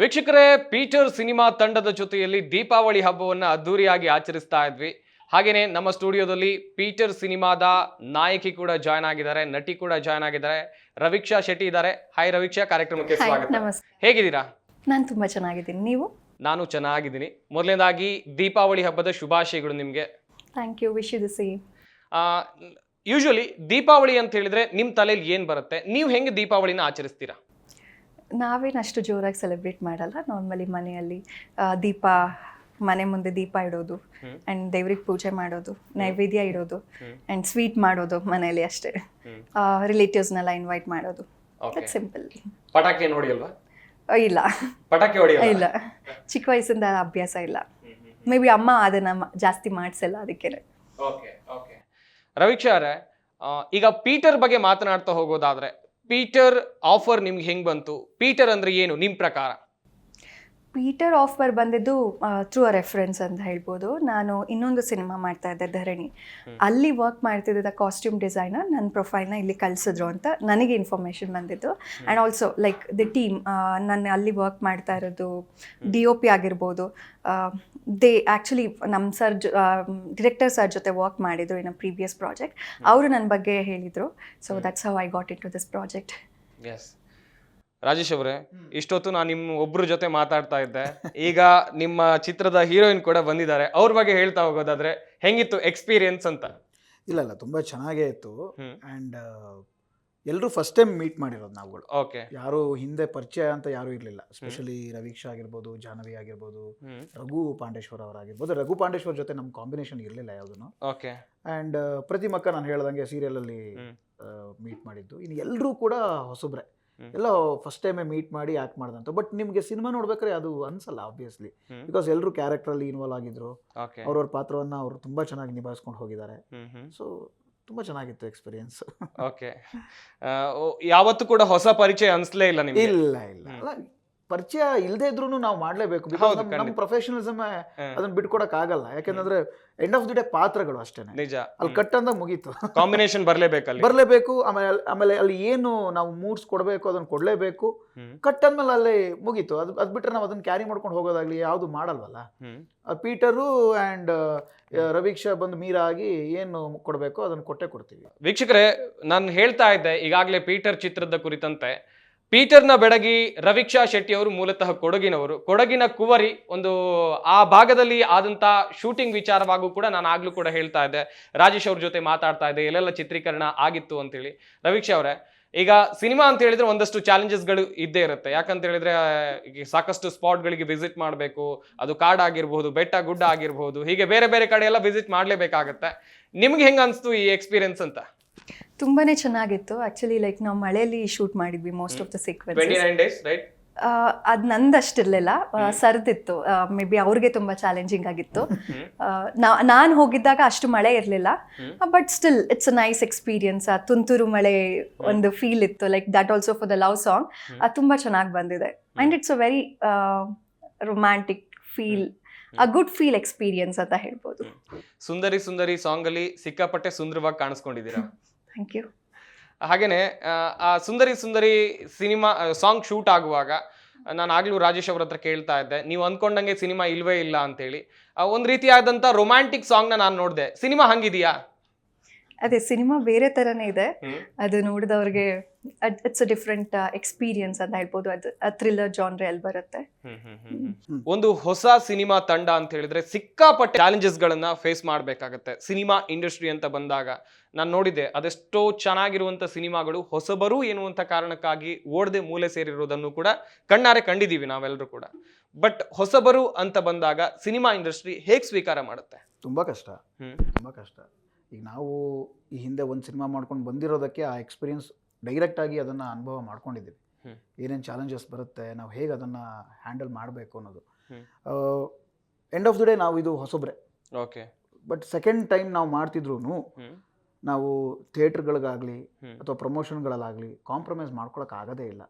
ವೀಕ್ಷಕರೇ Peter cinema ತಂಡದ ಜೊತೆಯಲ್ಲಿ ದೀಪಾವಳಿ ಹಬ್ಬವನ್ನು ಅದ್ದೂರಿಯಾಗಿ ಆಚರಿಸ್ತಾ ಇದ್ವಿ. ಹಾಗೆಯೇ ನಮ್ಮ ಸ್ಟುಡಿಯೋದಲ್ಲಿ ಪೀಟರ್ ಸಿನಿಮಾದ ನಾಯಕಿ ಕೂಡ ಜಾಯ್ನ್ ಆಗಿದ್ದಾರೆ ನಟಿ ಕೂಡ ಜಾಯ್ನ್ ಆಗಿದ್ದಾರೆ. ರವಿಕ್ಷಾ ಶೆಟ್ಟಿ ಇದ್ದಾರೆ. ಹಾಯ್ ರವಿಕ್ಷಾ ಕಾರ್ಯಕ್ರಮಕ್ಕೆ ಸ್ವಾಗತ. ಹೇಗಿದ್ದೀರಾ? ನಾನು ತುಂಬ ಚೆನ್ನಾಗಿದ್ದೀನಿ. ನೀವು? ನಾನು ಚೆನ್ನಾಗಿದ್ದೀನಿ. ಮೊದಲನೇದಾಗಿ ದೀಪಾವಳಿ ಹಬ್ಬದ ಶುಭಾಶಯಗಳು ನಿಮಗೆ. Thank you wish you the same usually Deepavali ಅಂತ ಹೇಳಿದ್ರೆ ನಿಮ್ಮ ತಲೆಯಲ್ಲಿ ಏನು ಬರುತ್ತೆ? ನೀವು ಹೆಂಗೆ ದೀಪಾವಳಿನ ಆಚರಿಸ್ತೀರಾ? ನಾವೇನು ಅಷ್ಟು ಜೋರಾಗಿ ಸೆಲೆಬ್ರೇಟ್ ಮಾಡಲ್ಲ. ನಾರ್ಮಲಿ ಮನೆಯಲ್ಲಿ ದೀಪ ಮನೆ ಮುಂದೆ ದೀಪ ಇಡೋದು. ಆ್ಯಂಡ್ ದೇವ್ರಿಗೆ ಪೂಜೆ ಮಾಡೋದು ನೈವೇದ್ಯ ಇಡೋದು. ಆ್ಯಂಡ್ ಸ್ವೀಟ್ ಮಾಡೋದು ಮನೆಯಲ್ಲಿ ಅಷ್ಟೇ. ರಿಲೇಟಿವ್ಸ್ನೆಲ್ಲ ಇನ್ವೈಟ್ ಮಾಡೋದು. ಸಿಂಪಲ್ ಪಟಾಕಿ ಏನು ಹೊಡಿಯಲ್ವಾ? ಇಲ್ಲ. ಪಟಾಕಿ ಹೊಡಿಯಲ್ಲ? ಇಲ್ಲ. ಚಿಕ್ಕ ವಯಸ್ಸಿಂದ ಅಭ್ಯಾಸ ಇಲ್ಲ. ಮೇ ಬಿ ಅಮ್ಮ ಅದನ್ನ ಜಾಸ್ತಿ ಮಾಡಿಸಲ್ಲ ಅದಕ್ಕೆ. ರವಿಕ್ಷಾ ಅವರೇ ಈಗ ಪೀಟರ್ ಬಗ್ಗೆ ಮಾತನಾಡ್ತಾ ಹೋಗೋದಾದ್ರೆ ಪೀಟರ್ ಆಫರ್ ನಿಮ್ಗೆ ಹೆಂಗೆ ಬಂತು? ಪೀಟರ್ ಅಂದ್ರೆ ಏನು? ನಿಮ್ಮ ಪ್ರಕಾರ. ಪೀಟರ್ ಆಫರ್ ಬಂದಿದ್ದು ಥ್ರೂ ಅ ರೆಫರೆನ್ಸ್ ಅಂತ ಹೇಳ್ಬೋದು. ನಾನು ಇನ್ನೊಂದು ಸಿನಿಮಾ ಮಾಡ್ತಾ ಇದ್ದೆ ಧರಣಿ. ಅಲ್ಲಿ ವರ್ಕ್ ಮಾಡ್ತಿದ್ದ ಕಾಸ್ಟ್ಯೂಮ್ ಡಿಸೈನರ್ ನನ್ನ ಪ್ರೊಫೈಲ್ನ ಇಲ್ಲಿ ಕಳಿಸಿದ್ರು ಅಂತ ನನಗೆ ಇನ್ಫಾರ್ಮೇಷನ್ ಬಂದಿದ್ದು. And also like the team ನಾನು ಅಲ್ಲಿ ವರ್ಕ್ ಮಾಡ್ತಾ ಇರೋದು ಡಿ ಒ ಪಿ ಆಗಿರ್ಬೋದು. ದೇ ಆ್ಯಕ್ಚುಲಿ ನಮ್ಮ ಸರ್ ಡಿರೆಕ್ಟರ್ ಸರ್ ಜೊತೆ ವರ್ಕ್ ಮಾಡಿದ್ರು ಇನ್ನು ಪ್ರೀವಿಯಸ್ ಪ್ರಾಜೆಕ್ಟ್ ಅವರು ನನ್ನ ಬಗ್ಗೆ ಹೇಳಿದರು. So that's how I got into this project Rajesh ಅವರೇ ಇಷ್ಟೊತ್ತು ನಾನು ನಿಮ್ಮ ಒಬ್ರ ಜೊತೆ ಮಾತಾಡ್ತಾ ಇದ್ದೆ. ಈಗ ನಿಮ್ಮ ಚಿತ್ರದ ಹೀರೋಯಿನ್ ಕೂಡ ಬಂದಿದ್ದಾರೆ. ಅವ್ರ ಬಗ್ಗೆ ಹೇಳ್ತಾ ಹೋಗೋದಾದ್ರೆ ಹೆಂಗಿತ್ತು ಎಕ್ಸ್ಪೀರಿಯನ್ಸ್ ಅಂತ? ಇಲ್ಲ ಇಲ್ಲ ತುಂಬ ಚೆನ್ನಾಗೇ ಇತ್ತು. ಅಂಡ್ ಆ್ಯಂಡ್ ಎಲ್ಲರೂ ಫಸ್ಟ್ ಟೈಮ್ ಮೀಟ್ ಮಾಡಿರೋದು ನಾವುಗಳು. ಓಕೆ. ಯಾರು ಹಿಂದೆ ಪರಿಚಯ ಅಂತ ಯಾರು ಇರಲಿಲ್ಲ. ಸ್ಪೆಷಲಿ ರವೀಕ್ಷಾ ಆಗಿರ್ಬೋದು ಜಾಹ್ನವಿ ಆಗಿರ್ಬೋದು ರಘು ಪಾಂಡೇಶ್ವರ್ ಅವರಾಗಿರ್ಬೋದು. ರಘು ಪಾಂಡೇಶ್ವರ್ ಜೊತೆ ನಮ್ಮ ಕಾಂಬಿನೇಷನ್ ಇರಲಿಲ್ಲ ಯಾವುದನ್ನು ಓಕೆ. ಆ್ಯಂಡ್ ಪ್ರತಿಮಕ್ಕ ನಾನು ಹೇಳ್ದಂಗೆ ಸೀರಿಯಲಲ್ಲಿ. ಮೀಟ್ ಮಾಡಿದ್ದು. ಇನ್ನು ಎಲ್ಲರೂ ಕೂಡ ಹೊಸಬ್ರೆ. ಎಲ್ಲ ಫಸ್ಟ್ ಟೈಮೇ ಮೀಟ್ ಮಾಡಿ ಆ್ಯಕ್ಟ್ ಮಾಡ್ದಂತ. ಬಟ್ ನಿಮಗೆ ಸಿನಿಮಾ ನೋಡ್ಬೇಕಾದ್ರೆ ಅದು ಅನ್ಸಲ್ಲ ಆಬ್ವಿಯಸ್ಲಿ. ಬಿಕಾಸ್ ಎಲ್ಲರೂ ಕ್ಯಾರೆಕ್ಟ್ರಲ್ಲಿ ಇನ್ವಾಲ್ವ್ ಆಗಿದ್ರು. ಅವ್ರವ್ರ ಪಾತ್ರವನ್ನ ಅವರು ತುಂಬಾ ಚೆನ್ನಾಗಿ ನಿಭಾಯಿಸ್ಕೊಂಡು ಹೋಗಿದ್ದಾರೆ. ಸೊ ತುಂಬಾ ಚೆನ್ನಾಗಿತ್ತು ಎಕ್ಸ್ಪೀರಿಯನ್ಸ್ ಓಕೆ ಯಾವತ್ತೂ ಕೂಡ ಹೊಸ ಪರಿಚಯ ಅನ್ಸ್ಲೇ ಇಲ್ಲ ನಿಮ್ಗೆ? ಇಲ್ಲ ಇಲ್ಲ. ಪರಿಚಯ ಇಲ್ಲದೆ ಇದ್ರೂ ನಾವು ಮಾಡಲೇಬೇಕು. ಬಿಕಾಸ್ ನಮ್ಮ. ಪ್ರೊಫೆಷನಲಿಸಮ್ ಅದನ್ನ ಬಿಟ್ಕೊಡಕ್ ಆಗಲ್ಲ. ಯಾಕೆಂದ್ರೆ ಎಂಡ್ ಆಫ್ ದಿ ಡೇ ಪಾತ್ರಗಳು ಅಷ್ಟೇ ನಿಜ. ಅಲ್ಲಿ ಕಟ್ ಅಂದಾಗ ಮುಗೀತು. ಕಾಂಬಿನೇಷನ್ ಬರಲೇಬೇಕು ಬರಲೇಬೇಕು ಆಮೇಲೆ ಆಮೇಲೆ ಅಲ್ಲಿ ಏನು ನಾವು ಮೂಡ್ಸ್ ಕೊಡಬೇಕು ಅದನ್ನ ಕೊಡಲೇಬೇಕು. ಕಟ್ ಅಂದ್ಮೇಲೆ ಅಲ್ಲಿ ಮುಗೀತು. ಅದು ಅದ್ ಬಿಟ್ರೆ ನಾವು ಅದನ್ನ ಕ್ಯಾರಿ ಮಾಡ್ಕೊಂಡು ಹೋಗೋದಾಗ್ಲಿ ಯಾವುದು ಮಾಡಲ್ವಲ್ಲ. ಪೀಟರು ಅಂಡ್ ರವೀಕ್ಷಾ ಬಂದು ಮೀರಾಗಿ ಏನು ಕೊಡಬೇಕು ಅದನ್ನ ಕೊಟ್ಟೆ ಕೊಡ್ತೀವಿ. ವೀಕ್ಷಕರೇ ನಾನು ಹೇಳ್ತಾ ಇದ್ದೆ ಈಗಾಗಲೇ ಪೀಟರ್ ಚಿತ್ರದ ಕುರಿತಂತೆ. ಪೀಟರ್ನ ಬೆಡಗಿ ರವಿಕ್ಷಾ ಶೆಟ್ಟಿ ಅವರು ಮೂಲತಃ ಕೊಡಗಿನವರು. ಕೊಡಗಿನ ಕುವರಿ ಒಂದು, ಆ ಭಾಗದಲ್ಲಿ ಆದಂತ ಶೂಟಿಂಗ್ ವಿಚಾರವಾಗೂ ಕೂಡ ನಾನು ಆಗ್ಲೂ ಕೂಡ ಹೇಳ್ತಾ ಇದ್ದೆ. ರಾಜೇಶ್ ಅವ್ರ ಜೊತೆ ಮಾತಾಡ್ತಾ ಇದ್ದೆ. ಎಲ್ಲೆಲ್ಲ ಚಿತ್ರೀಕರಣ ಆಗಿತ್ತು ಅಂತೇಳಿ. ರವಿಕ್ಷಾ ಅವರೇ, ಈಗ ಸಿನಿಮಾ ಅಂತ ಹೇಳಿದ್ರೆ ಒಂದಷ್ಟು ಚಾಲೆಂಜಸ್ಗಳು ಇದ್ದೇ ಇರುತ್ತೆ. ಯಾಕಂತ ಹೇಳಿದ್ರೆ ಸಾಕಷ್ಟು ಸ್ಪಾಟ್ಗಳಿಗೆ ವಿಸಿಟ್ ಮಾಡಬೇಕು. ಅದು ಕಾಡ್ ಆಗಿರ್ಬೋದು, ಬೆಟ್ಟ ಗುಡ್ಡ ಆಗಿರ್ಬೋದು, ಹೀಗೆ ಬೇರೆ ಬೇರೆ ಕಡೆ ಎಲ್ಲ ವಿಸಿಟ್ ಮಾಡಲೇಬೇಕಾಗತ್ತೆ. ನಿಮ್ಗೆ ಹೆಂಗ ಅನಿಸ್ತು ಈ ಎಕ್ಸ್ಪೀರಿಯನ್ಸ್ ಅಂತ? ತುಂಬಾನೇ ಚೆನ್ನಾಗಿತ್ತು. ಆಕ್ಚುಲಿ ಲೈಕ್ ನಾವು ಮಳೆಯಲ್ಲಿ ಶೂಟ್ ಮಾಡಿದ್ವಿ ಮೋಸ್ಟ್ ಆಫ್ ದ ಸೀಕ್ವೆನ್ಸ್ ಅದು ನಂದಷ್ಟಿರ್ಲಿಲ್ಲ. ಸರ್ದಿತ್ತು. ಮೇ ಬಿ ಅವ್ರಿಗೆ ತುಂಬಾ ಚಾಲೆಂಜಿಂಗ್ ಆಗಿತ್ತು. ನಾನು ಹೋಗಿದ್ದಾಗ ಅಷ್ಟು ಮಳೆ ಇರಲಿಲ್ಲ. But still it's a nice experience ಆ ತುಂತುರು ಮಳೆ ಒಂದು ಫೀಲ್ ಇತ್ತು. Like that also for the love song ಅದು ತುಂಬಾ ಚೆನ್ನಾಗಿ ಬಂದಿದೆ. And it's a very romantic feel a good feel experience ಅಂತ ಹೇಳ್ಬೋದು. ಸುಂದರಿ ಸುಂದರಿ ಸಾಂಗ್ ಅಲ್ಲಿ ಸಿಕ್ಕಾಪಟ್ಟೆ ಸುಂದರವಾಗಿ ಕಾಣಿಸ್ಕೊಂಡಿದ್ದೀರಾ? ಥ್ಯಾಂಕ್ ಯು ಹಾಗೆಯೇ ಆ, Sundari Sundari cinema song shoot ಆಗುವಾಗ ನಾನು ಆಗಲೂ ರಾಜೇಶ್ ಅವ್ರ ಹತ್ರ ಕೇಳ್ತಾ ಇದ್ದೆ ನೀವು ಅಂದ್ಕೊಂಡಂಗೆ ಸಿನಿಮಾ ಇಲ್ವೇ ಇಲ್ಲ ಅಂತೇಳಿ. ಒಂದು ರೀತಿಯಾದಂಥ ರೊಮ್ಯಾಂಟಿಕ್ ಸಾಂಗ್ನ ನಾನು ನೋಡಿದೆ. ಸಿನಿಮಾ ಹಂಗಿದೆಯಾ? ಅದೇ ಸಿನಿಮಾ ಬೇರೆ ಥರನೇ ಇದೆ. ಅದು ನೋಡಿದವ್ರಿಗೆ ಇಟ್ಸ್ ಅ ಡಿಫ್ರೆಂಟ್ ಎಕ್ಸ್ಪೀರಿಯನ್ಸ್ ಅಂತ ಹೇಳ್ಬೋದು. ಅದು ಥ್ರಿಲ್ಲರ್ ಜಾನ್ರೆ ಅಲ್ಲಿ ಬರುತ್ತೆ. ಒಂದು ಹೊಸ ಸಿನಿಮಾ ತಂಡ ಅಂತ ಹೇಳಿದ್ರೆ ಸಿಕ್ಕಾಪಟ್ಟೆ ಚಾಲೆಂಜಸ್ ಗಳನ್ನ ಫೇಸ್ ಮಾಡಬೇಕಾಗತ್ತೆ. ಸಿನಿಮಾ ಇಂಡಸ್ಟ್ರಿ ಅಂತ ಬಂದಾಗ. ನಾನು ನೋಡಿದೆ ಅದೆಷ್ಟೋ ಚೆನ್ನಾಗಿರುವಂತ ಸಿನಿಮಾಗಳು ಹೊಸಬರು ಎನ್ನುವಂತ ಕಾರಣಕ್ಕಾಗಿ ಓಡದೆ ಮೂಲೆ ಸೇರಿರೋದನ್ನು ಕೂಡ ಕಣ್ಣಾರೆ ಕಂಡಿದ್ದೀವಿ ನಾವೆಲ್ಲರೂ ಕೂಡ. ಬಟ್ ಹೊಸಬರು ಅಂತ ಬಂದಾಗ ಸಿನಿಮಾ ಇಂಡಸ್ಟ್ರಿ ಹೇಗೆ ಸ್ವೀಕಾರ ಮಾಡುತ್ತೆ? ತುಂಬಾ ಕಷ್ಟ. ತುಂಬಾ ತುಂಬ ಕಷ್ಟ. ಈಗ ನಾವು ಈ ಹಿಂದೆ ಒಂದು ಸಿನಿಮಾ ಮಾಡ್ಕೊಂಡು ಬಂದಿರೋದಕ್ಕೆ ಆ ಎಕ್ಸ್ಪೀರಿಯನ್ಸ್ ಡೈರೆಕ್ಟಾಗಿ ಅದನ್ನು ಅನುಭವ ಮಾಡ್ಕೊಂಡಿದ್ದೀವಿ. ಏನೇನು ಚಾಲೆಂಜಸ್ ಬರುತ್ತೆ ನಾವು ಹೇಗೆ ಅದನ್ನು ಹ್ಯಾಂಡಲ್ ಮಾಡಬೇಕು ಅನ್ನೋದು. ಎಂಡ್ ಆಫ್ ದ ಡೇ ನಾವು ಇದು ಹೊಸಬ್ರೆ ಓಕೆ ಬಟ್ ಸೆಕೆಂಡ್ ಟೈಮ್ ನಾವು ಮಾಡ್ತಿದ್ರು ನಾವು ಥಿಯೇಟ್ರ್ಗಳಿಗಾಗಲಿ. ಅಥವಾ ಪ್ರಮೋಷನ್ಗಳಲ್ಲಾಗಲಿ ಕಾಂಪ್ರಮೈಸ್ ಮಾಡ್ಕೊಳಕ್ಕೆ ಆಗೋದೇ ಇಲ್ಲ